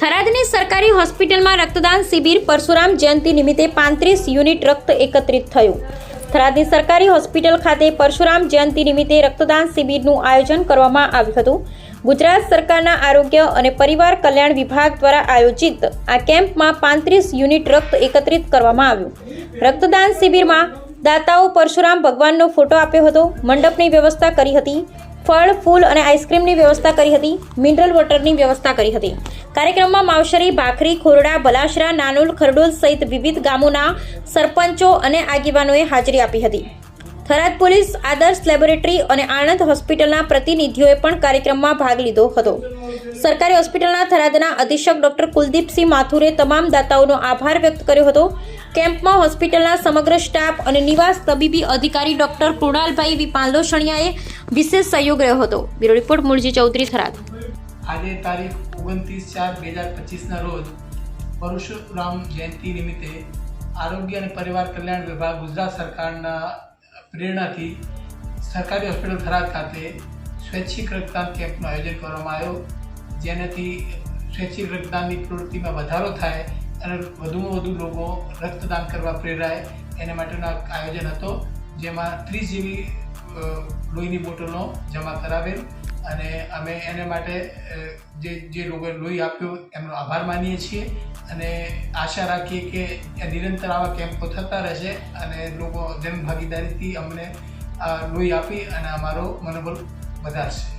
થરાદની સરકારી હોસ્પિટલમાં રક્તદાન શિબિર પરશુરામ જયંતિ નિમિત્તે પાંત્રીસ યુનિટ રક્ત એકત્રિત થયું. થરાદની સરકારી હોસ્પિટલ ખાતે પરશુરામ જયંતિ નિમિત્તે રક્તદાન શિબિરનું આયોજન કરવામાં આવ્યું હતું. ગુજરાત સરકારના આરોગ્ય અને પરિવાર કલ્યાણ વિભાગ દ્વારા આયોજિત આ કેમ્પમાં પાંત્રીસ યુનિટ રક્ત એકત્રિત કરવામાં આવ્યું. રક્તદાન શિબિરમાં દાતાઓ પરશુરામ ભગવાનનો ફોટો આપ્યો હતો, મંડપની વ્યવસ્થા કરી હતી ફળ, ફૂલ અને આઈસ્ક્રીમની વ્યવસ્થા કરી હતી. મિનરલ વોટરની વ્યવસ્થા કરી હતી. કાર્યક્રમમાં માવશરી, ભાખરી, ખોરડા, બલાશરા, નાનુલ ખરડોલ સહિત વિવિધ ગામોના સરપંચો અને આગેવાનોએ હાજરી આપી હતી. થરાદ પોલીસ, આદર્શ લેબોરેટરી અને આણંદ હોસ્પિટલના પ્રતિનિધિઓએ પણ કાર્યક્રમમાં ભાગ લીધો હતો. સરકારી હોસ્પિટલના થરાદના અધિક્ષક ડોક્ટર કુલદીપસિંહ માથુરે તમામ દાતાઓનો આભાર વ્યક્ત કર્યો હતો. કેમ્પમાં હોસ્પિટલના સમગ્ર સ્ટાફ અને નિવાસ તબીબી અધિકારી ડોક્ટર કૃણાલભાઈ વી પાંદોશણિયાએ વિશેષ સહયોગ રહ્યો હતો. Bureau report, Mulji Chaudhary, Tharad. આજે તારીખ ઓગણત્રીસ ચાર બે હજાર પચીસના રોજ પરશુરામ જયંતિ નિમિત્તે આરોગ્ય અને પરિવાર કલ્યાણ વિભાગ ગુજરાત સરકારના પ્રેરણાથી સરકારી હોસ્પિટલ થરાદ ખાતે સ્વૈચ્છિક રક્તદાન કેમ્પનું આયોજન કરવામાં આવ્યો. જેનાથી સ્વૈચ્છિક રક્તદાનની પ્રવૃત્તિમાં વધારો થાય અને વધુમાં વધુ લોકો રક્તદાન કરવા પ્રેરાય. એના માટેનો આયોજન હતો. જેમાં ત્રીસ જેવી લોહીની બોટલો જમા કરાવેલ અને અમે એને માટે જે જે લોકોએ લોહી આપ્યો એમનો આભાર માનીએ છીએ અને આશા રાખીએ કે નિરંતર આવા કેમ્પો થતા રહેશે અને લોકો જન ભાગીદારીથી અમને લોહી આપી અને અમારો મનોબળ વધારશે.